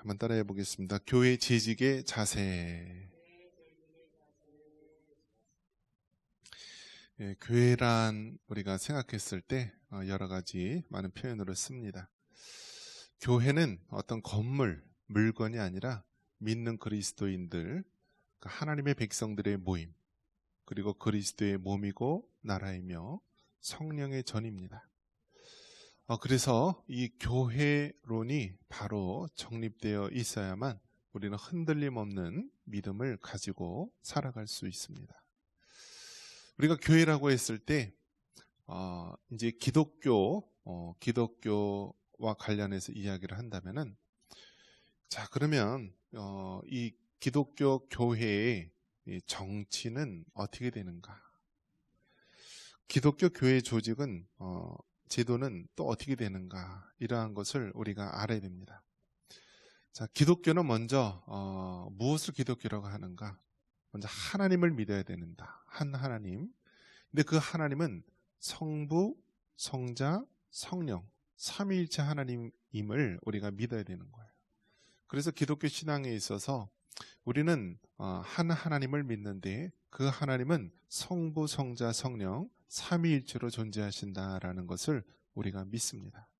한번 따라해 보겠습니다. 교회 재직의 자세. 예, 교회란 우리가 생각했을 때 어, 여러 가지 많은 표현으로 씁니다. 교회는 어떤 건물, 물건이 아니라 믿는 그리스도인들, 그 하나님의 백성들의 모임, 그리고 그리스도의 몸이고 나라이며 성령의 전입니다. 어, 그래서 이 교회론이 바로 정립되어 있어야만 우리는 흔들림 없는 믿음을 가지고 살아갈 수 있습니다. 우리가 교회라고 했을 때 어, 이제 기독교 어, 기독교와 관련해서 이야기를 한다면은 자 그러면 어, 이 기독교 교회의 정치는 어떻게 되는가? 기독교 교회 조직은 어, 제도는 또 어떻게 되는가? 이러한 것을 우리가 알아야 됩니다. 자, 기독교는 먼저 어, 무엇을 기독교라고 하는가? 먼저 하나님을 믿어야 되는다. 한 하나님. 근데 그 하나님은 성부, 성자, 성령, 삼위일체 하나님임을 우리가 믿어야 되는 거예요. 그래서 기독교 신앙에 있어서 우리는 어, 한 하나님을 믿는데 그 하나님은 성부, 성자, 성령 삼위일체로 존재하신다라는 것을 우리가 믿습니다.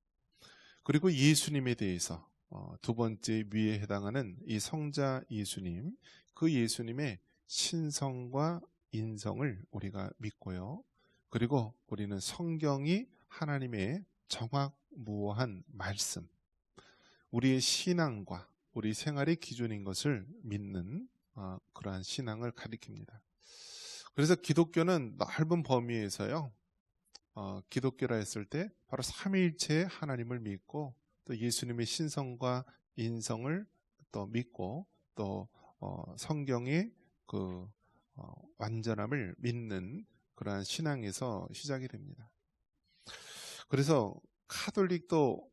그리고 예수님에 대해서 어, 두 번째 위에 해당하는 이 성자 예수님, 그 예수님의 신성과 인성을 우리가 믿고요. 그리고 우리는 성경이 하나님의 정확무한 말씀, 우리의 신앙과 우리 생활의 기준인 것을 믿는 어, 그러한 신앙을 가리킵니다. 그래서 기독교는 넓은 범위에서요. 어, 기독교라 했을 때 바로 삼위일체 하나님을 믿고 또 예수님의 신성과 인성을 또 믿고 또 어, 성경의 그 어, 완전함을 믿는 그러한 신앙에서 시작이 됩니다. 그래서 카톨릭도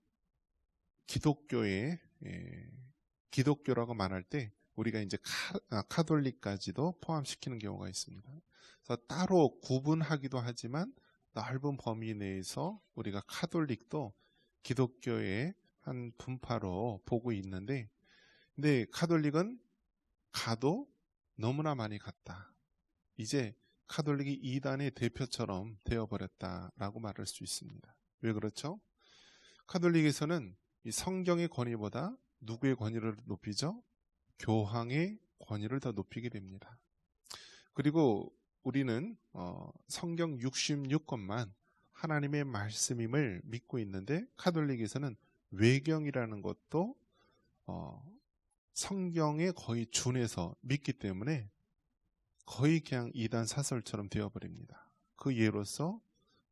기독교의 예, 기독교라고 말할 때 우리가 이제 카, 아, 카톨릭까지도 포함시키는 경우가 있습니다. 그래서 따로 구분하기도 하지만 넓은 범위 내에서 우리가 카톨릭도 기독교의 한 분파로 보고 있는데, 근데 카톨릭은 가도 너무나 많이 갔다. 이제 카톨릭이 이단의 대표처럼 되어버렸다라고 말할 수 있습니다. 왜 그렇죠? 카톨릭에서는 이 성경의 권위보다 누구의 권위를 높이죠? 교황의 권위를 더 높이게 됩니다. 그리고 우리는 어, 성경 66권만 하나님의 말씀임을 믿고 있는데 카톨릭에서는 외경이라는 것도 어, 성경에 거의 준해서 믿기 때문에 거의 그냥 이단 사설처럼 되어버립니다. 그 예로서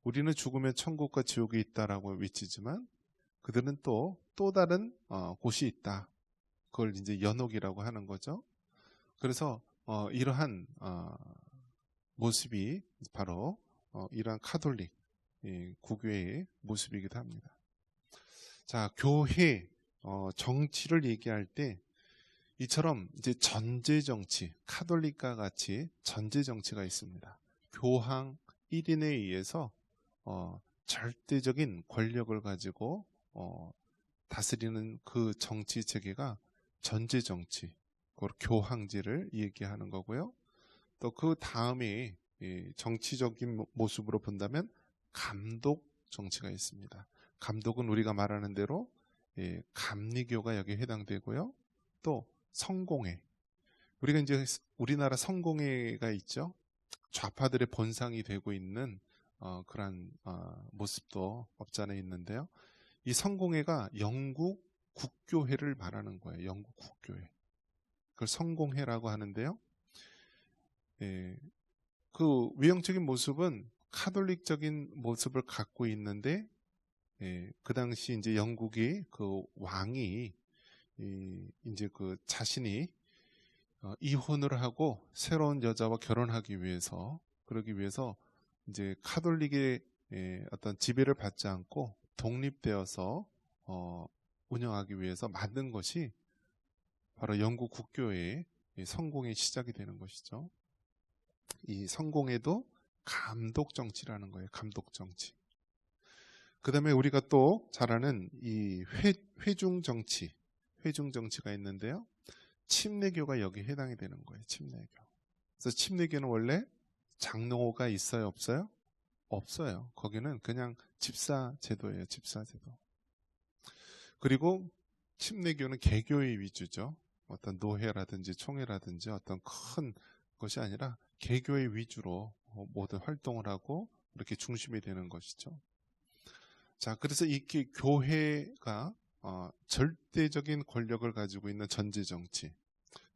우리는 죽음의 천국과 지옥이 있다라고 외치지만 그들은 또 또 다른 어, 곳이 있다. 그걸 이제 연옥이라고 하는 거죠. 그래서 어, 이러한 어, 모습이 바로 어, 이러한 카톨릭 예, 구교의 모습이기도 합니다. 자, 교회 어, 정치를 얘기할 때 이처럼 이제 전제 정치, 카톨릭과 같이 전제 정치가 있습니다. 교황 1인에 의해서 어, 절대적인 권력을 가지고 어, 다스리는 그 정치 체계가 전제 정치, 교황제를 얘기하는 거고요. 또 그 다음에 정치적인 모습으로 본다면 감독 정치가 있습니다. 감독은 우리가 말하는 대로 감리교가 여기에 해당되고요. 또 성공회. 우리가 이제 우리나라 성공회가 있죠. 좌파들의 본상이 되고 있는 어, 그런 어, 모습도 없지 않아 있는데요. 이 성공회가 영국 국교회를 말하는 거예요. 영국 국교회. 그걸 성공회라고 하는데요. 예, 그 외형적인 모습은 카톨릭적인 모습을 갖고 있는데 예, 그 당시 이제 영국이 그 왕이 이, 이제 그 자신이 어, 이혼을 하고 새로운 여자와 결혼하기 위해서 그러기 위해서 이제 카톨릭의 예, 어떤 지배를 받지 않고 독립되어서 어, 운영하기 위해서 만든 것이 바로 영국 국교의 성공의 시작이 되는 것이죠. 이 성공에도 감독 정치라는 거예요. 감독 정치. 그 다음에 우리가 또 잘 아는 이 회, 회중 정치. 회중 정치가 있는데요. 침례교가 여기 해당이 되는 거예요. 침례교. 그래서 침례교는 원래 장로가 있어요, 없어요? 없어요. 거기는 그냥 집사 제도예요. 집사 제도. 그리고 침례교는 개교의 위주죠. 어떤 노회라든지 총회라든지 어떤 큰 것이 아니라 개교의 위주로 모든 활동을 하고 이렇게 중심이 되는 것이죠. 자, 그래서 이 교회가 어, 절대적인 권력을 가지고 있는 전제 정치,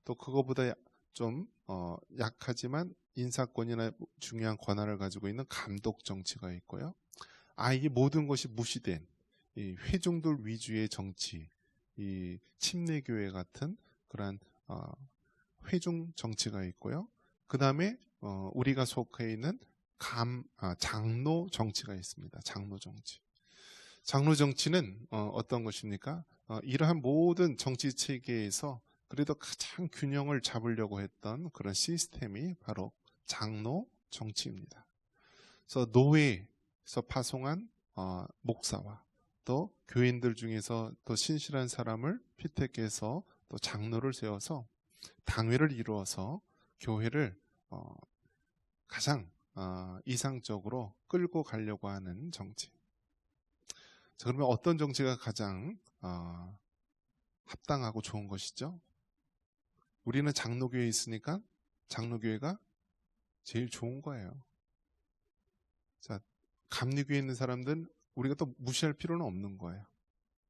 또 그거보다 좀 어, 약하지만 인사권이나 중요한 권한을 가지고 있는 감독 정치가 있고요. 아예 모든 것이 무시된 이 회중들 위주의 정치, 이 침례교회 같은 그러한 어, 회중 정치가 있고요. 그 다음에 어, 우리가 속해 있는 감 아, 장로 정치가 있습니다. 장로 정치. 장로 정치는 어, 떤 것입니까? 어, 이러한 모든 정치 체계에서 그래도 가장 균형을 잡으려고 했던 그런 시스템이 바로 장로 정치입니다. 그래서 노예에서 파송한 어, 목사와 또 교인들 중에서 또 신실한 사람을 피택해서 또 장로를 세워서 당회를 이루어서 교회를 어, 가장 어, 이상적으로 끌고 가려고 하는 정치. 자, 그러면 어떤 정치가 가장 어, 합당하고 좋은 것이죠? 우리는 장로교회에 있으니까 장로교회가 제일 좋은 거예요. 자, 감리교회에 있는 사람들은 우리가 또 무시할 필요는 없는 거예요.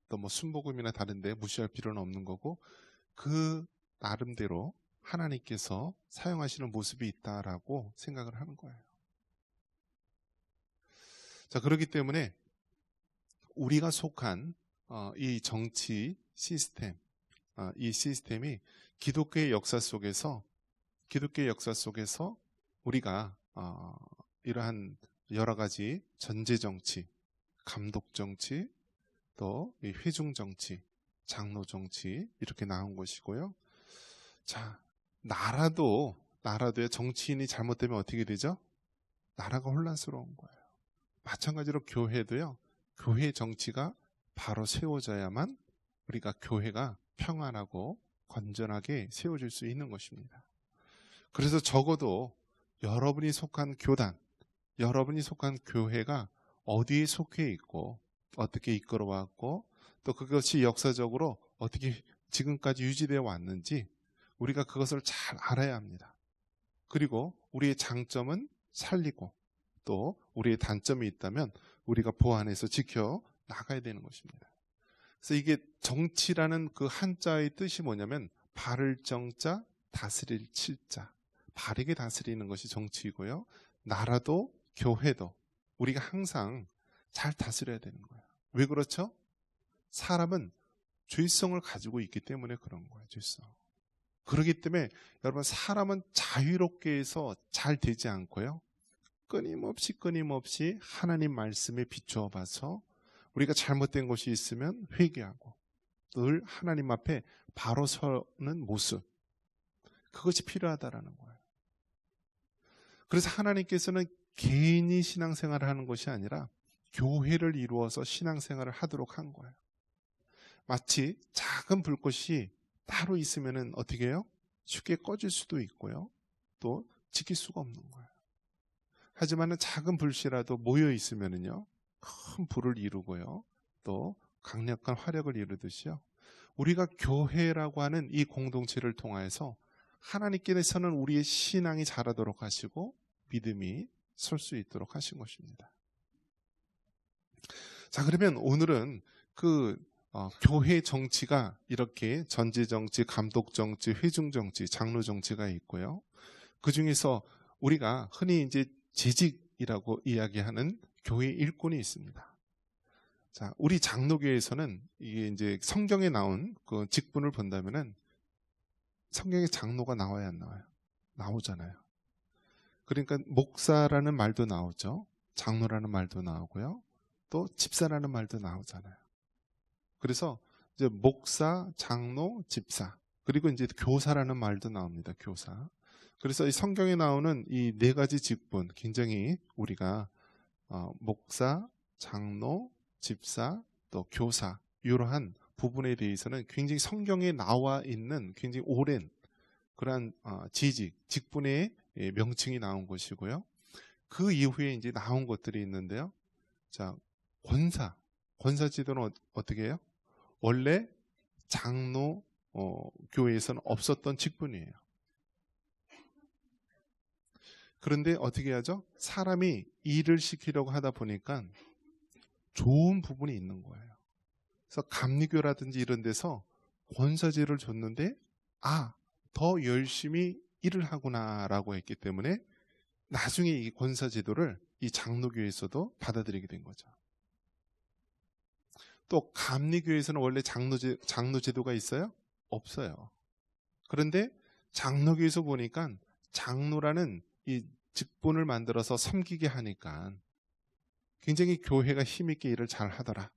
또 뭐 순복음이나 다른데 무시할 필요는 없는 거고 그 나름대로 하나님께서 사용하시는 모습이 있다라고 생각을 하는 거예요. 자, 그렇기 때문에 우리가 속한 어, 이 정치 시스템, 어, 이 시스템이 기독교의 역사 속에서 기독교의 역사 속에서 우리가 어, 이러한 여러 가지 전제 정치, 감독 정치, 또 회중 정치, 장로 정치 이렇게 나온 것이고요. 자, 나라도 나라도의 정치인이 잘못되면 어떻게 되죠? 나라가 혼란스러운 거예요. 마찬가지로 교회도요. 교회 정치가 바로 세워져야만 우리가 교회가 평안하고 건전하게 세워질 수 있는 것입니다. 그래서 적어도 여러분이 속한 교단, 여러분이 속한 교회가 어디에 속해 있고 어떻게 이끌어 왔고 또 그것이 역사적으로 어떻게 지금까지 유지되어 왔는지 우리가 그것을 잘 알아야 합니다. 그리고 우리의 장점은 살리고 또 우리의 단점이 있다면 우리가 보완해서 지켜 나가야 되는 것입니다. 그래서 이게 정치라는 그 한자의 뜻이 뭐냐면 바를 정자, 다스릴 칠자. 바르게 다스리는 것이 정치이고요. 나라도 교회도 우리가 항상 잘 다스려야 되는 거예요. 왜 그렇죠? 사람은 죄성을 가지고 있기 때문에 그런 거예요. 죄성. 그렇기 때문에 여러분 사람은 자유롭게 해서 잘 되지 않고요. 끊임없이 끊임없이 하나님 말씀에 비추어 봐서 우리가 잘못된 것이 있으면 회개하고 늘 하나님 앞에 바로 서는 모습 그것이 필요하다라는 거예요. 그래서 하나님께서는 개인이 신앙생활을 하는 것이 아니라 교회를 이루어서 신앙생활을 하도록 한 거예요. 마치 작은 불꽃이 따로 있으면 어떻게 해요? 쉽게 꺼질 수도 있고요. 또 지킬 수가 없는 거예요. 하지만 작은 불씨라도 모여 있으면은요, 큰 불을 이루고요. 또 강력한 화력을 이루듯이요. 우리가 교회라고 하는 이 공동체를 통하여서 하나님께서는 우리의 신앙이 자라도록 하시고 믿음이 설 수 있도록 하신 것입니다. 자, 그러면 오늘은 그 어, 교회 정치가 이렇게 전지 정치, 감독 정치, 회중 정치, 장로 정치가 있고요. 그 중에서 우리가 흔히 이제 재직이라고 이야기하는 교회 일꾼이 있습니다. 자, 우리 장로교에서는 이게 이제 성경에 나온 그 직분을 본다면은 성경에 장로가 나와야 안 나와요? 나오잖아요. 그러니까 목사라는 말도 나오죠. 장로라는 말도 나오고요. 또 집사라는 말도 나오잖아요. 그래서 이제 목사, 장로, 집사 그리고 이제 교사라는 말도 나옵니다. 교사. 그래서 이 성경에 나오는 이 네 가지 직분 굉장히 우리가 어, 목사, 장로, 집사, 또 교사 이러한 부분에 대해서는 굉장히 성경에 나와 있는 굉장히 오랜 그러한 어, 지직, 직분의 예, 명칭이 나온 것이고요. 그 이후에 이제 나온 것들이 있는데요. 자, 권사. 권사 지도는 어, 어떻게 해요? 원래 장로 어, 교회에서는 없었던 직분이에요. 그런데 어떻게 하죠? 사람이 일을 시키려고 하다 보니까 좋은 부분이 있는 거예요. 그래서 감리교라든지 이런 데서 권사제를 줬는데 아, 더 열심히 일을 하구나라고 했기 때문에 나중에 이 권사 제도를 이 장로교에서도 받아들이게 된 거죠. 또 감리교에서는 원래 장로제, 장로 제도가 있어요? 없어요. 그런데 장로교에서 보니까 장로라는 이 직분을 만들어서 섬기게 하니까 굉장히 교회가 힘있게 일을 잘 하더라.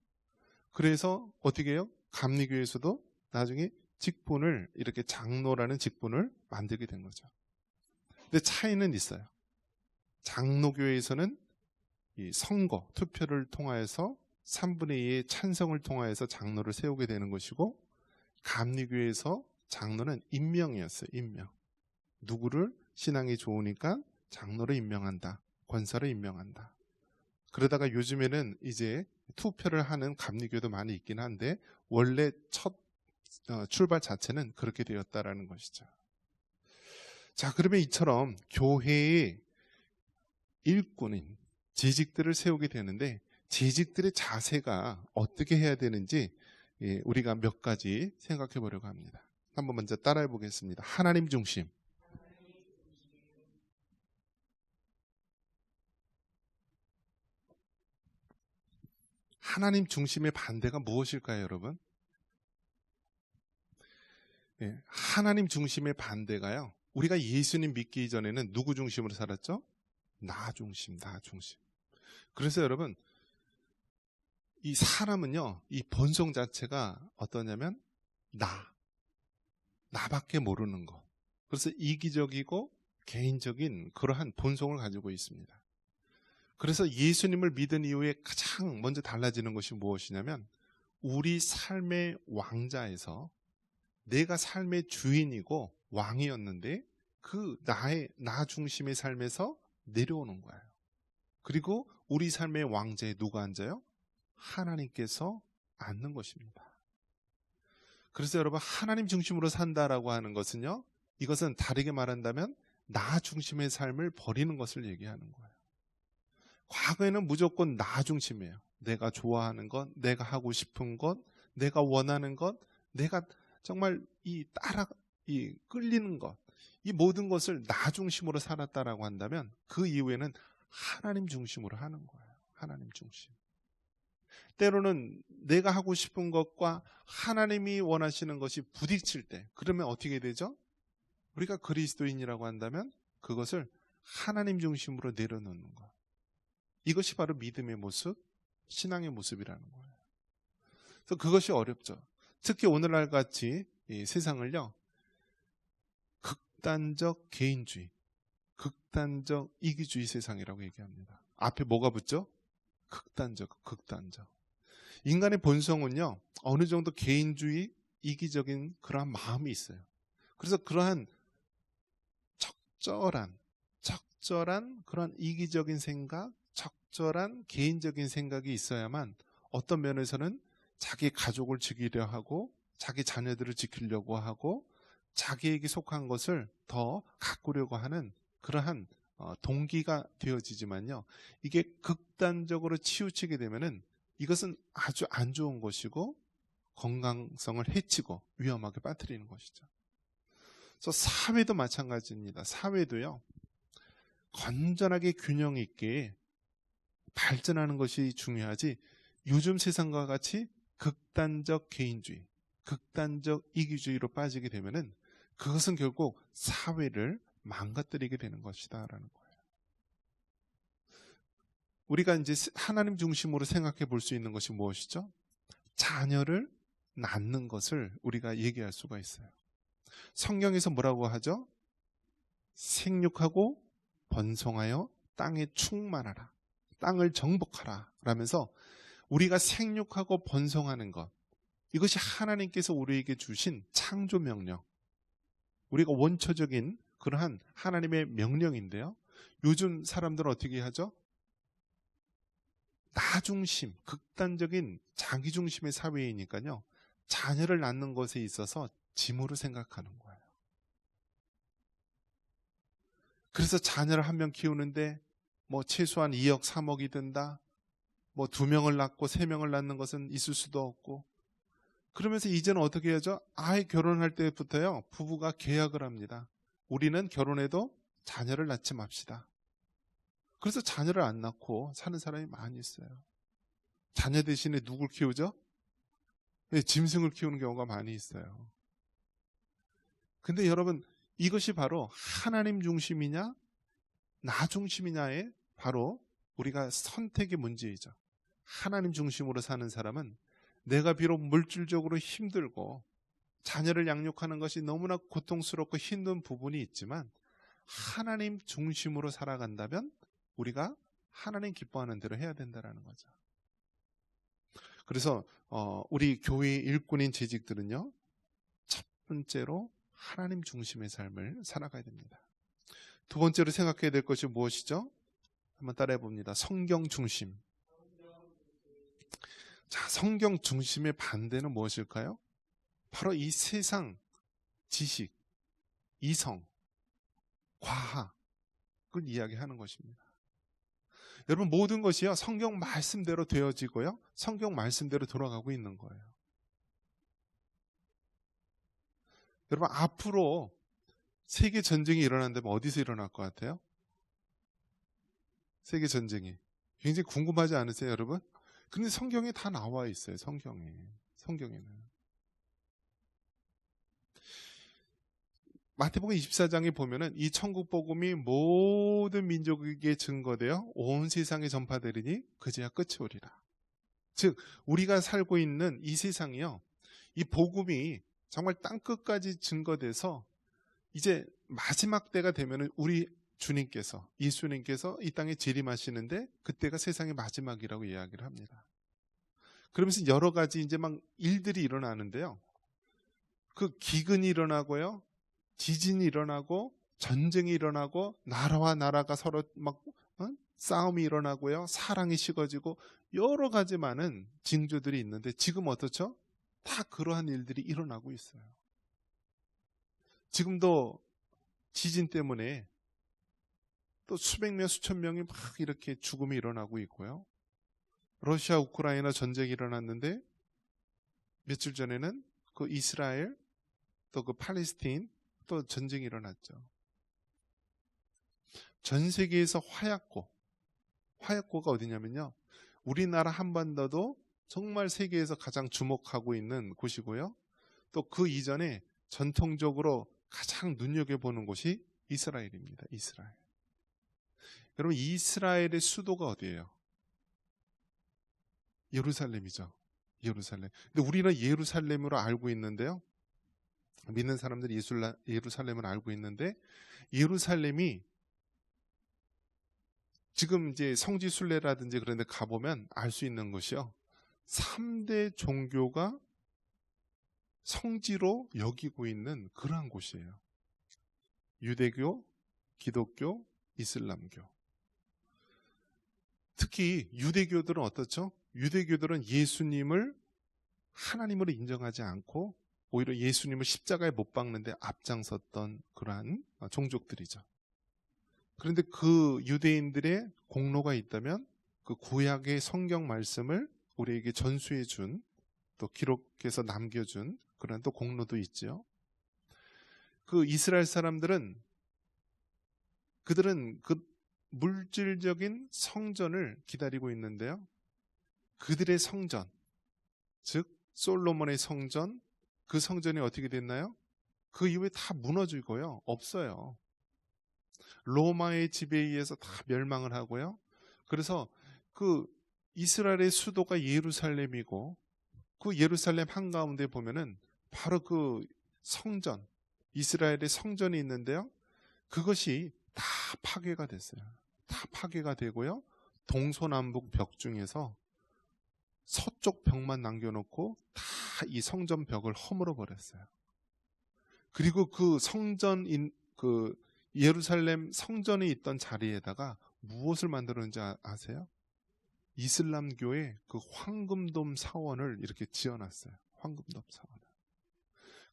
그래서 어떻게 해요? 감리교에서도 나중에 직분을 이렇게 장로라는 직분을 만들게 된 거죠. 근데 차이는 있어요. 장로교에서는 이 선거, 투표를 통하여서 3분의 2의 찬성을 통하여서 장로를 세우게 되는 것이고 감리교에서 장로는 임명이었어요. 임명. 누구를 신앙이 좋으니까 장로를 임명한다. 권사를 임명한다. 그러다가 요즘에는 이제 투표를 하는 감리교도 많이 있긴 한데 원래 첫 어, 출발 자체는 그렇게 되었다라는 것이죠. 자, 그러면 이처럼 교회의 일꾼인 재직들을 세우게 되는데 재직들의 자세가 어떻게 해야 되는지 예, 우리가 몇 가지 생각해 보려고 합니다. 한번 먼저 따라해 보겠습니다. 하나님 중심. 하나님 중심의 반대가 무엇일까요, 여러분? 예, 하나님 중심의 반대가요. 우리가 예수님 믿기 전에는 누구 중심으로 살았죠? 나 중심, 나 중심. 그래서 여러분, 이 사람은요, 이 본성 자체가 어떠냐면, 나. 나밖에 모르는 것. 그래서 이기적이고 개인적인 그러한 본성을 가지고 있습니다. 그래서 예수님을 믿은 이후에 가장 먼저 달라지는 것이 무엇이냐면, 우리 삶의 왕자에서 내가 삶의 주인이고 왕이었는데 그 나의 나 중심의 삶에서 내려오는 거예요. 그리고 우리 삶의 왕자에 누가 앉아요? 하나님께서 앉는 것입니다. 그래서 여러분 하나님 중심으로 산다라고 하는 것은요. 이것은 다르게 말한다면 나 중심의 삶을 버리는 것을 얘기하는 거예요. 과거에는 무조건 나 중심이에요. 내가 좋아하는 것, 내가 하고 싶은 것, 내가 원하는 것, 내가 정말 이 따라 이 끌리는 것, 이 모든 것을 나 중심으로 살았다라고 한다면 그 이후에는 하나님 중심으로 하는 거예요. 하나님 중심. 때로는 내가 하고 싶은 것과 하나님이 원하시는 것이 부딪힐 때, 그러면 어떻게 되죠? 우리가 그리스도인이라고 한다면 그것을 하나님 중심으로 내려놓는 것. 이것이 바로 믿음의 모습, 신앙의 모습이라는 거예요. 그래서 그것이 어렵죠. 특히 오늘날 같이 세상을요, 극단적 개인주의, 극단적 이기주의 세상이라고 얘기합니다. 앞에 뭐가 붙죠? 극단적, 극단적. 인간의 본성은요, 어느 정도 개인주의, 이기적인 그러한 마음이 있어요. 그래서 그러한 적절한, 적절한 그런 이기적인 생각, 적절한 개인적인 생각이 있어야만 어떤 면에서는 자기 가족을 지키려 하고 자기 자녀들을 지키려고 하고 자기에게 속한 것을 더 가꾸려고 하는 그러한 어, 동기가 되어지지만요. 이게 극단적으로 치우치게 되면은 이것은 아주 안 좋은 것이고 건강성을 해치고 위험하게 빠뜨리는 것이죠. 그래서 사회도 마찬가지입니다. 사회도요. 건전하게 균형 있게 발전하는 것이 중요하지 요즘 세상과 같이 극단적 개인주의, 극단적 이기주의로 빠지게 되면은 그것은 결국 사회를 망가뜨리게 되는 것이다라는 거예요. 우리가 이제 하나님 중심으로 생각해 볼 수 있는 것이 무엇이죠? 자녀를 낳는 것을 우리가 얘기할 수가 있어요. 성경에서 뭐라고 하죠? 생육하고 번성하여 땅에 충만하라. 땅을 정복하라. 라면서 우리가 생육하고 번성하는 것, 이것이 하나님께서 우리에게 주신 창조 명령. 우리가 원초적인 그러한 하나님의 명령인데요. 요즘 사람들은 어떻게 하죠? 나 중심, 극단적인 자기 중심의 사회이니까요. 자녀를 낳는 것에 있어서 짐으로 생각하는 거예요. 그래서 자녀를 한 명 키우는데 뭐 최소한 2억, 3억이 든다. 뭐 두 명을 낳고 세 명을 낳는 것은 있을 수도 없고. 그러면서 이제는 어떻게 하죠? 아예 결혼할 때부터요. 부부가 계약을 합니다. 우리는 결혼해도 자녀를 낳지 맙시다. 그래서 자녀를 안 낳고 사는 사람이 많이 있어요. 자녀 대신에 누굴 키우죠? 네, 짐승을 키우는 경우가 많이 있어요. 근데 여러분, 이것이 바로 하나님 중심이냐, 나 중심이냐의 바로 우리가 선택의 문제이죠. 하나님 중심으로 사는 사람은 내가 비록 물질적으로 힘들고 자녀를 양육하는 것이 너무나 고통스럽고 힘든 부분이 있지만 하나님 중심으로 살아간다면 우리가 하나님 기뻐하는 대로 해야 된다라는 거죠. 그래서 어, 우리 교회 일꾼인 재직들은요 첫 번째로 하나님 중심의 삶을 살아가야 됩니다. 두 번째로 생각해야 될 것이 무엇이죠? 한번 따라해 봅니다. 성경 중심. 자, 성경 중심의 반대는 무엇일까요? 바로 이 세상 지식, 이성, 과학을 이야기하는 것입니다. 여러분 모든 것이요 성경 말씀대로 되어지고요 성경 말씀대로 돌아가고 있는 거예요. 여러분 앞으로 세계 전쟁이 일어난다면 어디서 일어날 것 같아요? 세계 전쟁이 굉장히 궁금하지 않으세요, 여러분? 근데 성경에 다 나와 있어요. 성경에 성경에는 마태복음 24장에 보면은 이 천국 복음이 모든 민족에게 증거되어 온 세상에 전파되리니 그제야 끝이 오리라. 즉 우리가 살고 있는 이 세상이요. 이 복음이 정말 땅 끝까지 증거돼서 이제 마지막 때가 되면은 우리 주님께서 예수님께서 이 땅에 재림하시는데 그때가 세상의 마지막이라고 이야기를 합니다. 그러면서 여러 가지 이제 막 일들이 일어나는데요. 그 기근이 일어나고요. 지진이 일어나고 전쟁이 일어나고 나라와 나라가 서로 막 어? 싸움이 일어나고요. 사랑이 식어지고 여러 가지 많은 징조들이 있는데 지금 어떻죠? 다 그러한 일들이 일어나고 있어요. 지금도 지진 때문에 또 수백 명, 수천 명이 막 이렇게 죽음이 일어나고 있고요. 러시아 우크라이나 전쟁이 일어났는데 며칠 전에는 그 이스라엘 또 그 팔레스틴 또 전쟁이 일어났죠. 전 세계에서 화약고, 화약고가 어디냐면요. 우리나라 한반도도 정말 세계에서 가장 주목하고 있는 곳이고요. 또 그 이전에 전통적으로 가장 눈여겨보는 곳이 이스라엘입니다. 이스라엘. 여러분, 이스라엘의 수도가 어디예요? 예루살렘이죠. 예루살렘. 근데 우리는 예루살렘으로 알고 있는데요. 믿는 사람들이 예루살렘을 알고 있는데 예루살렘이 지금 이제 성지 순례라든지 그런 데 가보면 알 수 있는 것이요. 3대 종교가 성지로 여기고 있는 그러한 곳이에요. 유대교, 기독교, 이슬람교. 특히 유대교들은 어떻죠? 유대교들은 예수님을 하나님으로 인정하지 않고 오히려 예수님을 십자가에 못 박는데 앞장섰던 그러한 종족들이죠. 그런데 그 유대인들의 공로가 있다면 그 구약의 성경 말씀을 우리에게 전수해 준 또 기록해서 남겨준 그런 또 공로도 있죠. 그 이스라엘 사람들은 그들은 그 물질적인 성전을 기다리고 있는데요. 그들의 성전, 즉 솔로몬의 성전, 그 성전이 어떻게 됐나요? 그 이후에 다 무너지고요. 없어요. 로마의 지배에 의해서 다 멸망을 하고요. 그래서 그 이스라엘의 수도가 예루살렘이고 그 예루살렘 한가운데 보면은 바로 그 성전, 이스라엘의 성전이 있는데요. 그것이 다 파괴가 됐어요. 다 파괴가 되고요. 동서남북 벽 중에서 서쪽 벽만 남겨놓고 다 이 성전 벽을 허물어 버렸어요. 그리고 그 성전인 그 예루살렘 성전에 있던 자리에다가 무엇을 만들었는지 아- 아세요? 이슬람교의 그 황금돔 사원을 이렇게 지어놨어요. 황금돔 사원.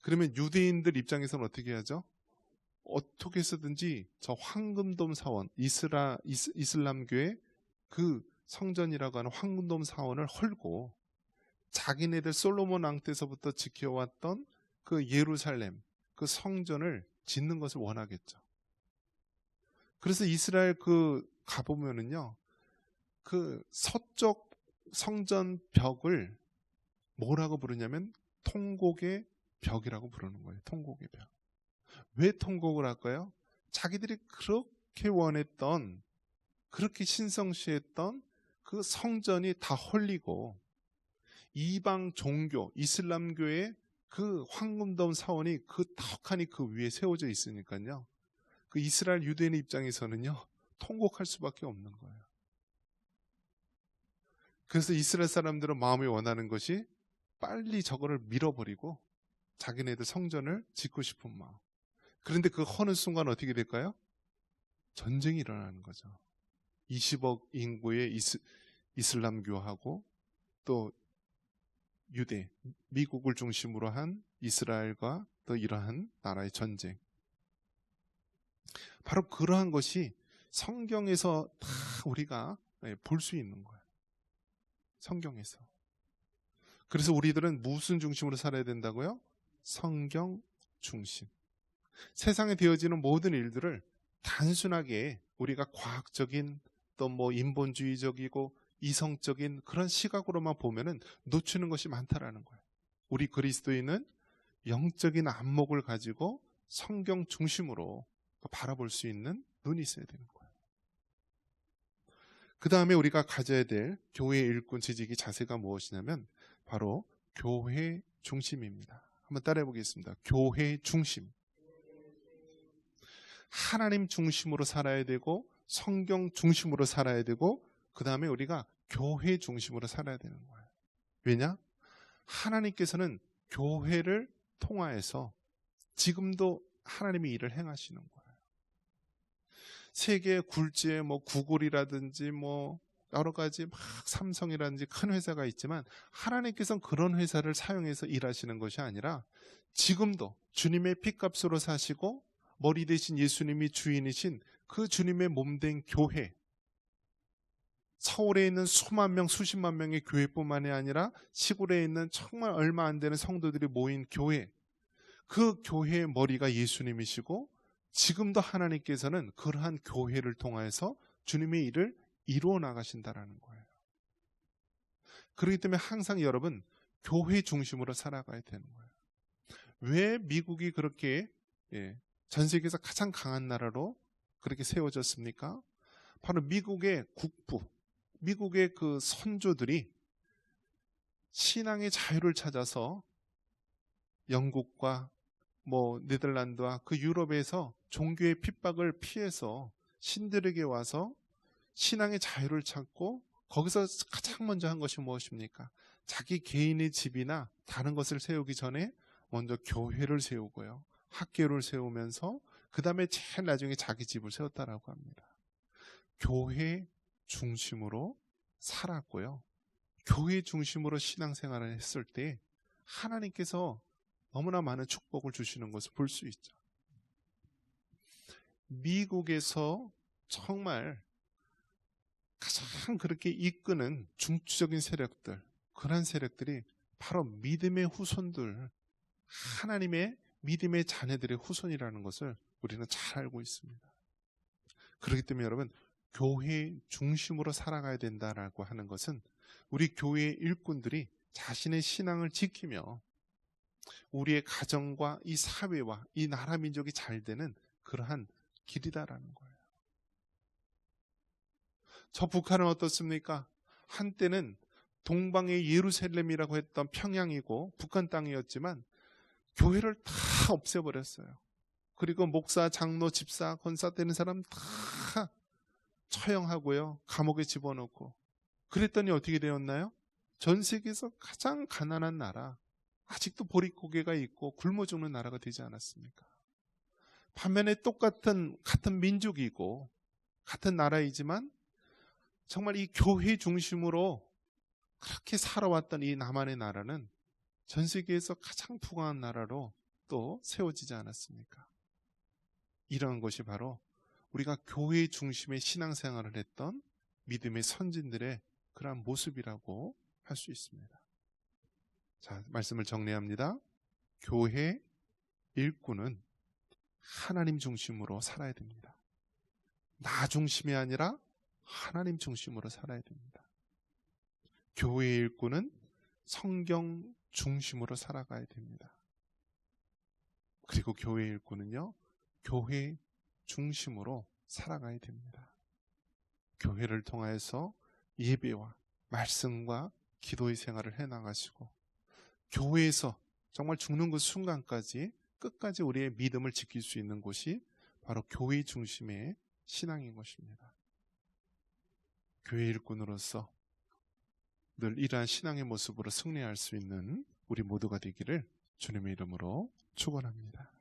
그러면 유대인들 입장에서는 어떻게 하죠? 어떻게 해서든지 저 황금돔 사원, 이스라 이스, 이슬람교의 그 성전이라고 하는 황금돔 사원을 헐고 자기네들 솔로몬 왕 때서부터 지켜왔던 그 예루살렘 그 성전을 짓는 것을 원하겠죠. 그래서 이스라엘 그 가보면은요, 그 서쪽 성전 벽을 뭐라고 부르냐면 통곡의 벽이라고 부르는 거예요. 통곡의 벽. 왜 통곡을 할까요? 자기들이 그렇게 원했던, 그렇게 신성시했던 그 성전이 다 헐리고 이방 종교, 이슬람교의 그 황금돔 사원이 그 턱하니 그 위에 세워져 있으니까요. 그 이스라엘 유대인 입장에서는요, 통곡할 수밖에 없는 거예요. 그래서 이스라엘 사람들은 마음이 원하는 것이 빨리 저거를 밀어버리고 자기네들 성전을 짓고 싶은 마음. 그런데 그 허는 순간 어떻게 될까요? 전쟁이 일어나는 거죠. 20억 인구의 이스, 이슬람교하고 또 유대, 미국을 중심으로 한 이스라엘과 또 이러한 나라의 전쟁. 바로 그러한 것이 성경에서 다 우리가 예, 볼수 있는 거예요. 성경에서. 그래서 우리들은 무슨 중심으로 살아야 된다고요? 성경 중심. 세상에 되어지는 모든 일들을 단순하게 우리가 과학적인 또 뭐 인본주의적이고 이성적인 그런 시각으로만 보면은 놓치는 것이 많다라는 거예요. 우리 그리스도인은 영적인 안목을 가지고 성경 중심으로 바라볼 수 있는 눈이 있어야 되는 거예요. 그 다음에 우리가 가져야 될 교회 일꾼 지지기 자세가 무엇이냐면 바로 교회 중심입니다. 한번 따라해 보겠습니다. 교회 중심. 하나님 중심으로 살아야 되고 성경 중심으로 살아야 되고 그 다음에 우리가 교회 중심으로 살아야 되는 거예요. 왜냐? 하나님께서는 교회를 통하여서 지금도 하나님이 일을 행하시는 거예요. 세계 굴지에 뭐 구글이라든지 뭐 여러 가지 막 삼성이라든지 큰 회사가 있지만 하나님께서는 그런 회사를 사용해서 일하시는 것이 아니라 지금도 주님의 피값으로 사시고 머리 대신 예수님이 주인이신 그 주님의 몸된 교회 서울에 있는 수만 명, 수십만 명의 교회뿐만이 아니라 시골에 있는 정말 얼마 안 되는 성도들이 모인 교회 그 교회의 머리가 예수님이시고 지금도 하나님께서는 그러한 교회를 통하여서 주님의 일을 이루어 나가신다라는 거예요. 그렇기 때문에 항상 여러분 교회 중심으로 살아가야 되는 거예요. 왜 미국이 그렇게 예, 전 세계에서 가장 강한 나라로 그렇게 세워졌습니까? 바로 미국의 국부, 미국의 그 선조들이 신앙의 자유를 찾아서 영국과 뭐 네덜란드와 그 유럽에서 종교의 핍박을 피해서 신들에게 와서 신앙의 자유를 찾고 거기서 가장 먼저 한 것이 무엇입니까? 자기 개인의 집이나 다른 것을 세우기 전에 먼저 교회를 세우고요. 학교를 세우면서 그 다음에 제일 나중에 자기 집을 세웠다라고 합니다. 교회 중심으로 살았고요. 교회 중심으로 신앙생활을 했을 때 하나님께서 너무나 많은 축복을 주시는 것을 볼 수 있죠. 미국에서 정말 가장 그렇게 이끄는 중추적인 세력들, 그런 세력들이 바로 믿음의 후손들, 하나님의 믿음의 자녀들의 후손이라는 것을 우리는 잘 알고 있습니다. 그렇기 때문에 여러분, 교회 중심으로 살아가야 된다라고 하는 것은 우리 교회 일꾼들이 자신의 신앙을 지키며 우리의 가정과 이 사회와 이 나라 민족이 잘 되는 그러한 길이다라는 거예요. 저 북한은 어떻습니까? 한때는 동방의 예루살렘이라고 했던 평양이고 북한 땅이었지만 교회를 다 없애버렸어요. 그리고 목사, 장로, 집사, 권사 되는 사람 다 처형하고요. 감옥에 집어넣고. 그랬더니 어떻게 되었나요? 전 세계에서 가장 가난한 나라, 아직도 보릿고개가 있고 굶어 죽는 나라가 되지 않았습니까? 반면에 똑같은 같은 민족이고 같은 나라이지만 정말 이 교회 중심으로 그렇게 살아왔던 이 남한의 나라는 전 세계에서 가장 부강한 나라로 또 세워지지 않았습니까? 이러한 것이 바로 우리가 교회 중심의 신앙생활을 했던 믿음의 선진들의 그러한 모습이라고 할 수 있습니다. 자, 말씀을 정리합니다. 교회 일꾼은 하나님 중심으로 살아야 됩니다. 나 중심이 아니라 하나님 중심으로 살아야 됩니다. 교회 일꾼은 성경 중심으로 살아가야 됩니다. 그리고 교회 일꾼은요, 교회 중심으로 살아가야 됩니다. 교회를 통하여서 예배와 말씀과 기도의 생활을 해 나가시고 교회에서 정말 죽는 그 순간까지 끝까지 우리의 믿음을 지킬 수 있는 곳이 바로 교회 중심의 신앙인 것입니다. 교회 일꾼으로서 늘 이러한 신앙의 모습으로 승리할 수 있는 우리 모두가 되기를 주님의 이름으로 축원합니다.